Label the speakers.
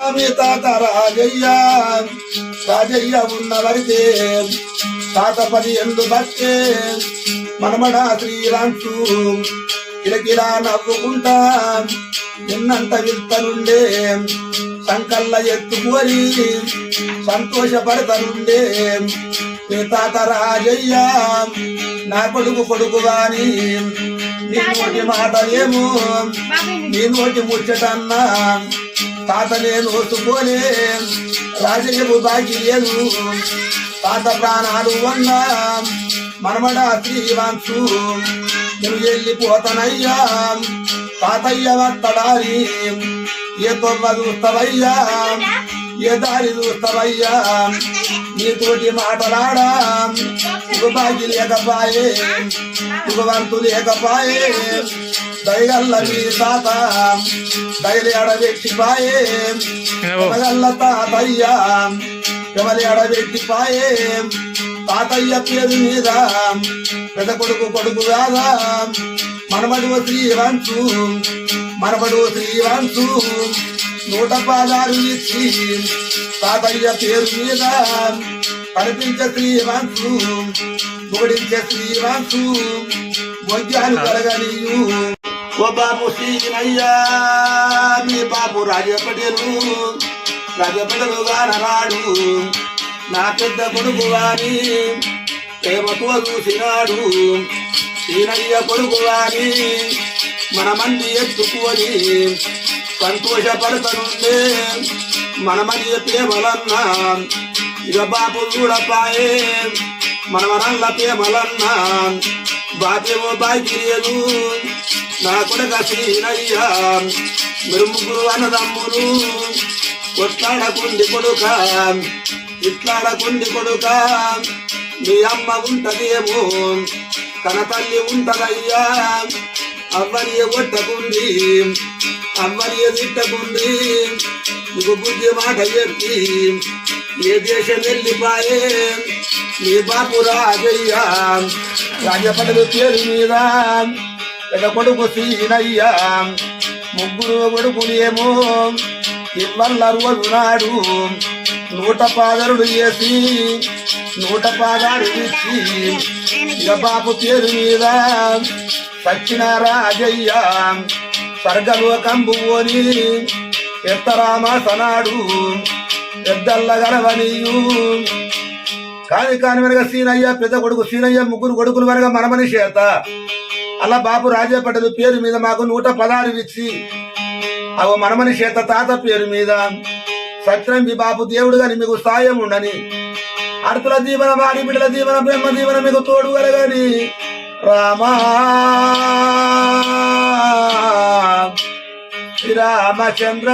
Speaker 1: స్వామి తాత రాజయ్య రాజయ్య ఉన్న వరితే తాత పది ఎందు బట్టే మనమడ శ్రీరాంచు కిలకిలా నవ్వుకుంటా నిన్నంత విత్తనుండే సంకల్ల ఎత్తుకొని సంతోషపడతనుండే. నీ తాత రాజయ్య నా కొడుకు కొడుకు గాని నీ నోటి మాటలేమో నీ నోటి ముచ్చటన్నా తాత నేను ఒత్తుకోలే రాజయ్యకు బాకి లేదు. తాత ప్రాణాలు వన్నా మనమడ శ్రీవాంశు నువ్వు వెళ్ళిపోతనయ్యా. తాతయ్య వత్తడారి ఏ తొమ్మ చూస్తావయ్యా? ఏ దారి చూస్తావయ్యా నీతోటి మాటలాడా. ఇక బాగి లేకపాయే ఇక వంతు లేకపాయే దయగల్ల మీ తాత దయలి అడబెట్టిపాయే దయగల్ల తాతయ్య ఎవరి అడబెట్టిపాయే తాతయ్య పేరు మీద పెద్ద కొడుకు కొడుకు కాదా మనమడు శ్రీవంతు మనమడు శ్రీవంతు. నూట పాదాలు ఇచ్చి తాతయ్య పేరు మీద కనిపించే శ్రీవంతు ఓడించే శ్రీవంతు మొద్యాలు కలగనియు. ఓ బాబు శ్రీనయ్యా మీ బాబు రాజపటేలు రాజపటలు గానరాడు నా పెద్ద కొడుకు వారి ప్రేమతో చూసినాడు. శ్రీనయ్య కొడుకు వారి మన మంది ఎత్తుకొని సంతోషపడతనుండే మనమని మంది ప్రేమలన్నా ఇక బాబు చూడపాయే. మనమనల్ల మనల్ల బాపేమో బాబేమో బాగిరియలు నా కొడుక శ్రీనయ్యా మీరు ముగ్గురు అన్నదమ్ములు. కొట్లాడకుండి కొడుక ఇట్లాడకుండి కొడుక. మీ అమ్మ ఉంటదేమో కన తల్లి ఉంటదయ్యా. అవ్వరియ కొట్టకుంది అవ్వరియ తిట్టకుంది నీకు బుద్ధి మాట చెప్పి ఏ దేశం వెళ్ళిపాయే నీ బాపు రాజయ్యా రాజపడలు పేరు మీద పెద్ద కొడుకు సీనయ్యా ముగ్గురు కొడుకులేమో ఇళ్ళల్ల రోజునాడు నూట పాదరుడు వేసి నూట పాదాలు ఇచ్చి ఇక బాపు పేరు మీద సచ్చిన రాజయ్య స్వర్గలోకంబు ఓని ఎత్తరామాసనాడు పెద్దల్ల గలవనియు కాని కాని వెనక సీనయ్య పెద్ద కొడుకు సీనయ్య ముగ్గురు కొడుకులు వెనక మనమని చేత. అలా బాబు రాజపటలు పేరు మీద మాకు నూట పదహారు ఇచ్చి. అవ మనమని చేత తాత పేరు మీద. సత్యం మీ బాబు దేవుడు గాని మీకు సాయం ఉండని. అర్తుల దీవన వాడి బిడ్డల దీవన బ్రహ్మ దీవన మీకు తోడు కలగని. రామా. రామచంద్ర